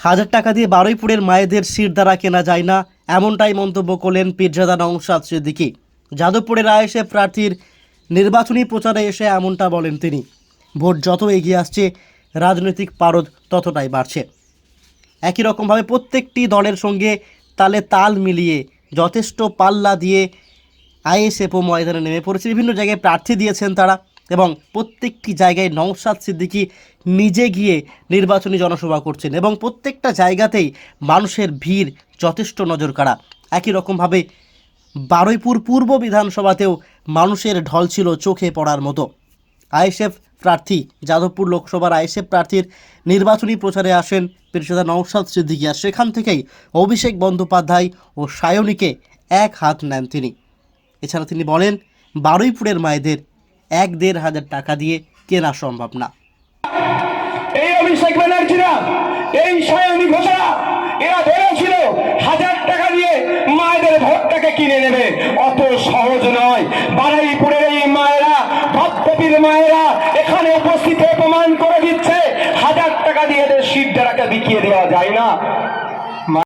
হাজার টাকা দিয়ে বারুইপুরের মায়েদের শির দ্বারা কেনা যায় না, এমনটাই মন্তব্য করলেন পীরজাদা নৌসাদ সিদ্দিকি। যাদবপুরের আয়েসে প্রার্থীর নির্বাচনী প্রচারে এসে এমনটা বলেন তিনি। ভোট যত এগিয়ে আসছে, রাজনৈতিক পারদ ততটাই বাড়ছে। একই রকমভাবে প্রত্যেকটি দলের সঙ্গে তালে তাল মিলিয়ে যথেষ্ট পাল্লা দিয়ে আইএসএফও ময়দানে নেমে পড়েছে। বিভিন্ন জায়গায় প্রার্থী দিয়েছেন তারা। এবং প্রত্যেকটি জায়গায় নওশাদ সিদ্দিকী নিজে গিয়ে নির্বাচনী জনসভা করছেন এবং প্রত্যেকটা জায়গাতেই মানুষের ভিড় যথেষ্ট নজর কাড়া একই রকমভাবে বারুইপুর পূর্ব বিধানসভাতেও মানুষের ঢল ছিল চোখে পড়ার মতো। আইএসএফ প্রার্থী, যাদবপুর লোকসভার আইএসএফ প্রার্থীর নির্বাচনী প্রচারে আসেন পেরিসাদা নওশাদ সিদ্দিকিয়া সেখান থেকেই অভিষেক বন্দ্যোপাধ্যায় ও সায়নীকে এক হাত নেন তিনি। এছাড়া তিনি বলেন, বারুইপুরের মায়েদের এক দেড় হাজার টাকা দিয়ে কেনা সম্ভব না। এই অভিষেক ব্যানার্জিরা, এই সায়নী ঘোষা এরা ভেবেছিল হাজার টাকা দিয়ে মায়েদের ভোটটাকে কিনে নেবে। অত সহজ নয়। বারাইপুরের এই মায়েরা ভক্তপীর মায়েরা এখানে উপস্থিত প্রমাণ করে দিচ্ছে, হাজার টাকা দিয়ে এদের দ্বারাকে বিকিয়ে দেওয়া যায় না।